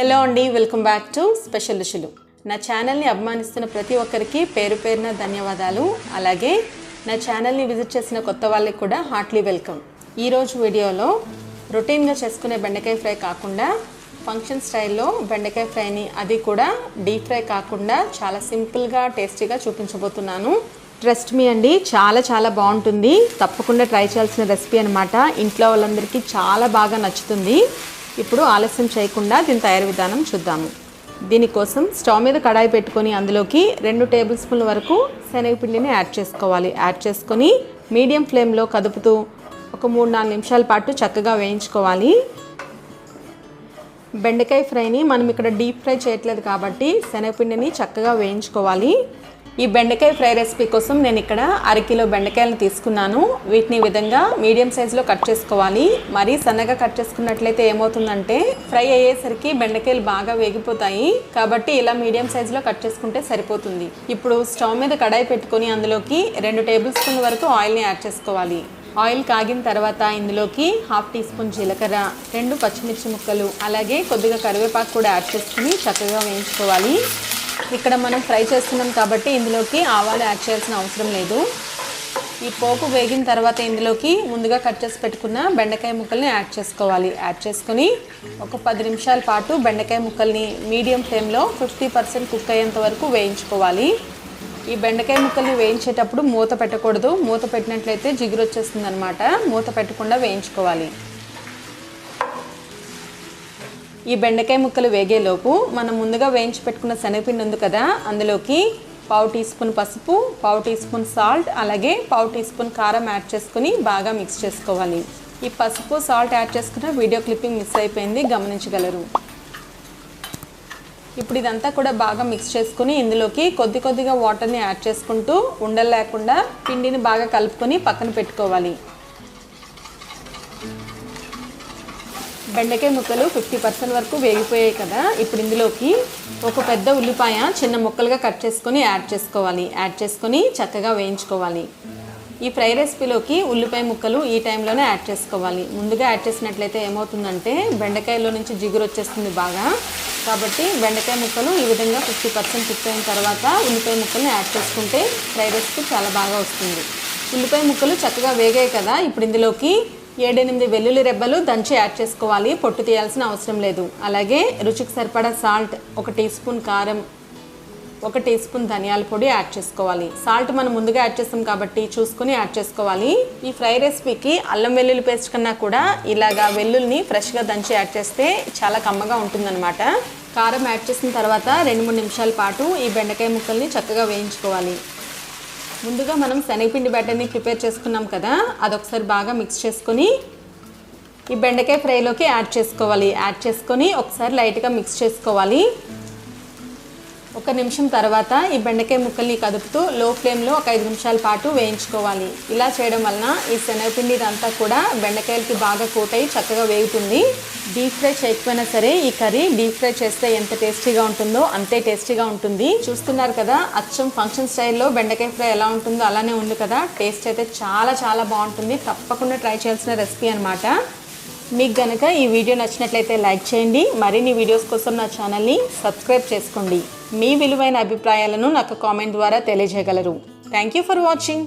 Hello అండి welcome back to special రుషులు నా ఛానల్ని అభిమానిస్తున్న ప్రతి ఒక్కరికి పేరు పేరున ధన్యవాదాలు. అలాగే నా ఛానల్ని విజిట్ చేసిన కొత్త వాళ్ళకి కూడా హార్ట్లీ వెల్కమ్. ఈరోజు వీడియోలో రొటీన్గా చేసుకునే బెండకాయ ఫ్రై కాకుండా ఫంక్షన్ స్టైల్లో బెండకాయ ఫ్రైని అది కూడా డీప్ ఫ్రై కాకుండా చాలా సింపుల్గా టేస్టీగా చూపించబోతున్నాను. ట్రస్ట్ మీ అండి చాలా చాలా బాగుంటుంది. తప్పకుండా ట్రై చేయాల్సిన రెసిపీ అనమాట ఇంట్లో వాళ్ళందరికీ చాలా బాగా నచ్చుతుంది. ఇప్పుడు ఆలస్యం చేయకుండా దీని తయారు విధానం చూద్దాము. దీనికోసం స్టవ్ మీద కడాయి పెట్టుకొని అందులోకి రెండు టేబుల్ స్పూన్ల వరకు శనగపిండిని యాడ్ చేసుకోవాలి. యాడ్ చేసుకొని మీడియం ఫ్లేమ్లో కదుపుతూ ఒక మూడు నాలుగు నిమిషాల పాటు చక్కగా వేయించుకోవాలి. బెండకాయ ఫ్రైని మనం ఇక్కడ డీప్ ఫ్రై చేయట్లేదు కాబట్టి శనగపిండిని చక్కగా వేయించుకోవాలి. ఈ బెండకాయ ఫ్రై రెసిపీ కోసం నేను ఇక్కడ అరకిలో బెండకాయలను తీసుకున్నాను. వీటిని విధంగా మీడియం సైజులో కట్ చేసుకోవాలి. మరీ సన్నగా కట్ చేసుకున్నట్లయితే ఏమవుతుందంటే ఫ్రై అయ్యేసరికి బెండకాయలు బాగా వేగిపోతాయి. కాబట్టి ఇలా మీడియం సైజులో కట్ చేసుకుంటే సరిపోతుంది. ఇప్పుడు స్టవ్ మీద కడాయి పెట్టుకొని అందులోకి రెండు టేబుల్ స్పూన్ వరకు ఆయిల్ని యాడ్ చేసుకోవాలి. ఆయిల్ కాగిన తర్వాత ఇందులోకి హాఫ్ టీ స్పూన్ జీలకర్ర రెండు పచ్చిమిర్చి ముక్కలు అలాగే కొద్దిగా కరివేపాకు కూడా యాడ్ చేసుకుని చక్కగా వేయించుకోవాలి. ఇక్కడ మనం ఫ్రై చేస్తున్నాం కాబట్టి ఇందులోకి ఆవాలు యాడ్ చేయాల్సిన అవసరం లేదు. ఈ పోపు వేగిన తర్వాత ఇందులోకి ముందుగా కట్ చేసి పెట్టుకున్న బెండకాయ ముక్కల్ని యాడ్ చేసుకోవాలి. యాడ్ చేసుకొని ఒక పది నిమిషాల పాటు బెండకాయ ముక్కల్ని మీడియం ఫ్లేమ్లో ఫిఫ్టీ పర్సెంట్ కుక్ అయ్యేంత వరకు వేయించుకోవాలి. ఈ బెండకాయ ముక్కల్ని వేయించేటప్పుడు మూత పెట్టకూడదు. మూత పెట్టినట్లయితే జిగురు వచ్చేస్తుంది అనమాట మూత పెట్టకుండా వేయించుకోవాలి. ఈ బెండకాయ ముక్కలు వేగేలోపు మనం ముందుగా వేయించి పెట్టుకున్న శనగపిండి ఉంది కదా అందులోకి పావు టీ స్పూన్ పసుపు పావు టీ స్పూన్ సాల్ట్ అలాగే పావు టీ స్పూన్ కారం యాడ్ చేసుకుని బాగా మిక్స్ చేసుకోవాలి. ఈ పసుపు సాల్ట్ యాడ్ చేసుకున్న వీడియో క్లిప్పింగ్ మిస్ అయిపోయింది గమనించగలరు. ఇప్పుడు ఇదంతా కూడా బాగా మిక్స్ చేసుకుని ఇందులోకి కొద్ది కొద్దిగా వాటర్ని యాడ్ చేసుకుంటూ ఉండలు లేకుండా పిండిని బాగా కలుపుకొని పక్కన పెట్టుకోవాలి. బెండకాయ ముక్కలు ఫిఫ్టీ పర్సెంట్ వరకు వేగిపోయాయి కదా. ఇప్పుడు ఇందులోకి ఒక పెద్ద ఉల్లిపాయ చిన్న ముక్కలుగా కట్ చేసుకొని యాడ్ చేసుకోవాలి. యాడ్ చేసుకొని చక్కగా వేయించుకోవాలి. ఈ ఫ్రై రెసిపీలోకి ఉల్లిపాయ ముక్కలు ఈ టైంలోనే యాడ్ చేసుకోవాలి. ముందుగా యాడ్ చేసినట్లయితే ఏమవుతుందంటే బెండకాయలో నుంచి జిగురు వచ్చేస్తుంది బాగా. కాబట్టి బెండకాయ ముక్కలు ఈ విధంగా ఫిఫ్టీ పర్సెంట్ కుక్ అయిన తర్వాత ఉల్లిపాయ ముక్కల్ని యాడ్ చేసుకుంటే ఫ్రై రెసిపీ చాలా బాగా వస్తుంది. ఉల్లిపాయ ముక్కలు చక్కగా వేగాయి కదా. ఇప్పుడు ఇందులోకి ఏడెనిమిది వెల్లుల్లి రెబ్బలు దంచి యాడ్ చేసుకోవాలి. పొట్టు తీయాల్సిన అవసరం లేదు. అలాగే రుచికి సరిపడా సాల్ట్ ఒక టీ స్పూన్ కారం ఒక టీ స్పూన్ ధనియాల పొడి యాడ్ చేసుకోవాలి. సాల్ట్ మనం ముందుగా యాడ్ చేస్తాం కాబట్టి చూసుకుని యాడ్ చేసుకోవాలి. ఈ ఫ్రై రెసిపీకి అల్లం వెల్లుల్లి పేస్ట్ కన్నా కూడా ఇలాగా వెల్లుల్ని ఫ్రెష్గా దంచి యాడ్ చేస్తే చాలా కమ్మగా ఉంటుందన్నమాట. కారం యాడ్ చేసిన తర్వాత రెండు మూడు నిమిషాల పాటు ఈ బెండకాయ ముక్కల్ని చక్కగా వేయించుకోవాలి. ముందుగా మనం శనగపిండి బ్యాటర్ని ప్రిపేర్ చేసుకున్నాం కదా అదొకసారి బాగా మిక్స్ చేసుకొని ఈ బెండకాయ ఫ్రైలోకి యాడ్ చేసుకోవాలి. యాడ్ చేసుకొని ఒకసారి లైట్గా మిక్స్ చేసుకోవాలి. ఒక నిమిషం తర్వాత ఈ బెండకాయ ముక్కల్ని కదుపుతూ లో ఫ్లేమ్లో ఒక ఐదు నిమిషాల పాటు వేయించుకోవాలి. ఇలా చేయడం వలన ఈ శనగపిండి ఇదంతా కూడా బెండకాయలకి బాగా కోటై చక్కగా వేగుతుంది. డీప్ ఫ్రై చేయకపోయినా సరే ఈ కర్రీ డీప్ ఫ్రై చేస్తే ఎంత టేస్టీగా ఉంటుందో అంతే టేస్టీగా ఉంటుంది. చూస్తున్నారు కదా అచ్చం ఫంక్షన్ స్టైల్లో బెండకాయ ఫ్రై ఎలా ఉంటుందో అలానే ఉంది కదా. టేస్ట్ అయితే చాలా చాలా బాగుంటుంది. తప్పకుండా ట్రై చేయాల్సిన రెసిపీ అనమాట మీకు గనక ఈ వీడియో నచ్చినట్లయితే లైక్ చేయండి. మరిన్ని వీడియోస్ కోసం నా ఛానల్ని సబ్స్క్రైబ్ చేసుకోండి. మీ విలువైన అభిప్రాయాలను నాకు కామెంట్ ద్వారా తెలియజేయగలరు. Thank you for watching